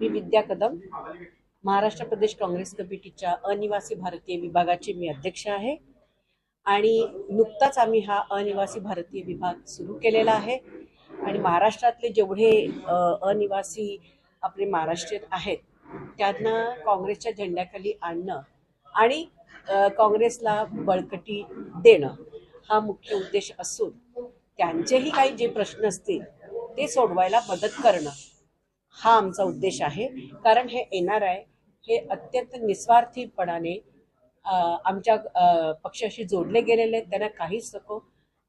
मी विद्या कदम. महाराष्ट्र प्रदेश काँग्रेस कमिटीच्या अनिवासी भारतीय विभागाची मी अध्यक्ष आहे. आणि नुकताच आम्ही हा अनिवासी भारतीय विभाग सुरू केलेला आहे. आणि महाराष्ट्रातले जेवढे अनिवासी आपले महाराष्ट्रीयन आहेत त्यांना काँग्रेसच्या झेंड्याखाली आणणं आणि काँग्रेसला बळकटी देणं हा मुख्य उद्देश असून त्यांचेही काही जे प्रश्न असतील ते सोडवायला मदत करणं हा आमचा उद्देश आहे. कारण हे एन आर आय हे अत्यंत निस्वार्थीपणाने आमच्या पक्षाशी जोडले गेलेले आहेत. त्यांना काहीच नको.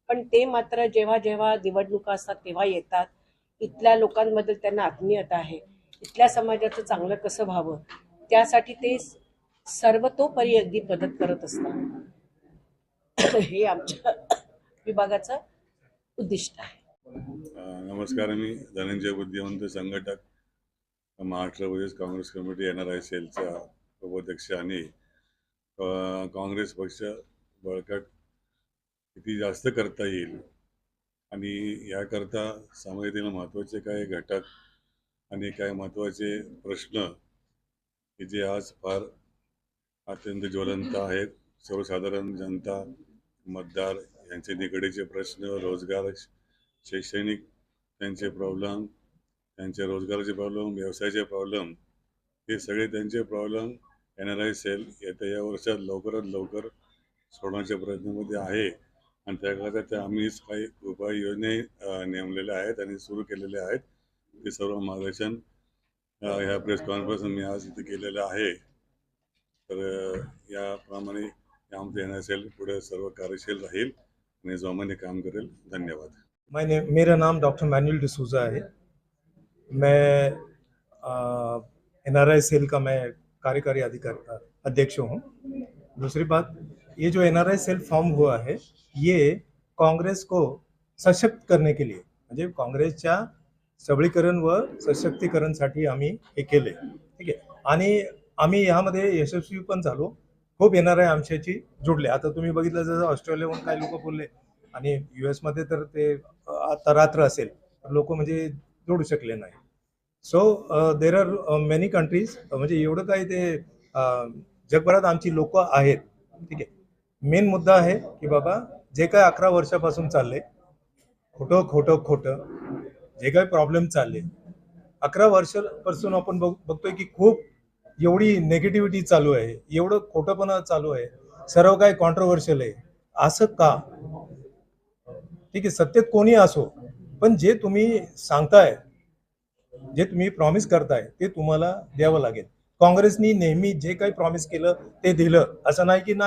पण ते मात्र जेव्हा जेव्हा निवडणुका असतात तेव्हा येतात. इथल्या लोकांबद्दल त्यांना आत्मीयता आहे. इथल्या समाजाचं चांगलं कसं व्हावं? त्यासाठी ते सर्वतोपरी अगदी मदत करत असतात. हे आमच्या विभागाचं उद्दिष्ट आहे. नमस्कार मी धनंजय बुद्धिवंत संघटक. महाराष्ट्र प्रदेश Congress committee N R I सेलचा उपाध्यक्ष आणि काँग्रेस पक्ष बळकट किती जास्त करता येईल आणि याकरता समाजातील महत्त्वाचे काही घटक आणि काही महत्त्वाचे प्रश्न की जे आज फार अत्यंत ज्वलंत आहेत. सर्वसाधारण जनता मतदार यांचे निकडीचे प्रश्न रोजगार शैक्षणिक त्यांचे प्रॉब्लेम त्यांचे रोजगाराचे प्रॉब्लेम व्यवसायाचे प्रॉब्लेम हे सगळे त्यांचे problem N R I cell येत्या या वर्षात लवकरात लवकर सोडवण्याच्या प्रयत्नामध्ये आहे. आणि त्याकरता त्या आम्हीच काही उपाययोजने नेमलेल्या आहेत आणि सुरू केलेल्या आहेत. ते सर्व मार्गदर्शन ह्या प्रेस कॉन्फरन्स मी आज इथे केलेलं आहे. तर याप्रमाणे आमचं एन आय सेल पुढे सर्व कार्यशील राहील आणि जोमाने काम करेल. धन्यवाद. मैं मेरा नाम डॉक्टर मॅन्युअल डिसूजा आहे. मैं एन आर आई सेल का मैं कार्यकारी अधिकारी अध्यक्ष हूँ। दूसरी बात ये जो N R I cell form हुआ है ये काँग्रेस को सशक्त करने के लिए म्हणजे काँग्रेसच्या सबळीकरण व सशक्तीकरणसाठी आम्ही हे केले ठीक आहे? आणि आम्ही यामध्ये यशस्वी पण झालो. खूप एन आर आय आमच्याशी जुडले. आता तुम्ही बघितलं जसं ऑस्ट्रेलियाहून काही लोक बोलले आणि यू एसमध्ये तर ते आता रात्र असेल लोक म्हणजे जोडू शकले नाही. So there are many countries म्हणजे एवढं काही ते uh, जगभरात आमची लोक आहेत. ठीक आहे. मेन मुद्दा आहे की बाबा जे काय अकरा वर्षापासून चालले खोटं खोटं खोटं जे काही प्रॉब्लेम चालले अकरा वर्षापासून आपण बघ बघतोय की खूप एवढी नेगेटिव्हिटी चालू आहे. एवढं खोटंपणा चालू आहे. सर्व काय कॉन्ट्रोवर्शियल आहे. असं का? ठीक आहे सत्तेत कोणी असो पण जे तुम्ही सांगताय जे तुम्ही प्रॉमिस करताय ते तुम्हाला द्यावं लागेल. काँग्रेसनी नेहमी जे काही प्रॉमिस केलं ते दिलं. असं नाही की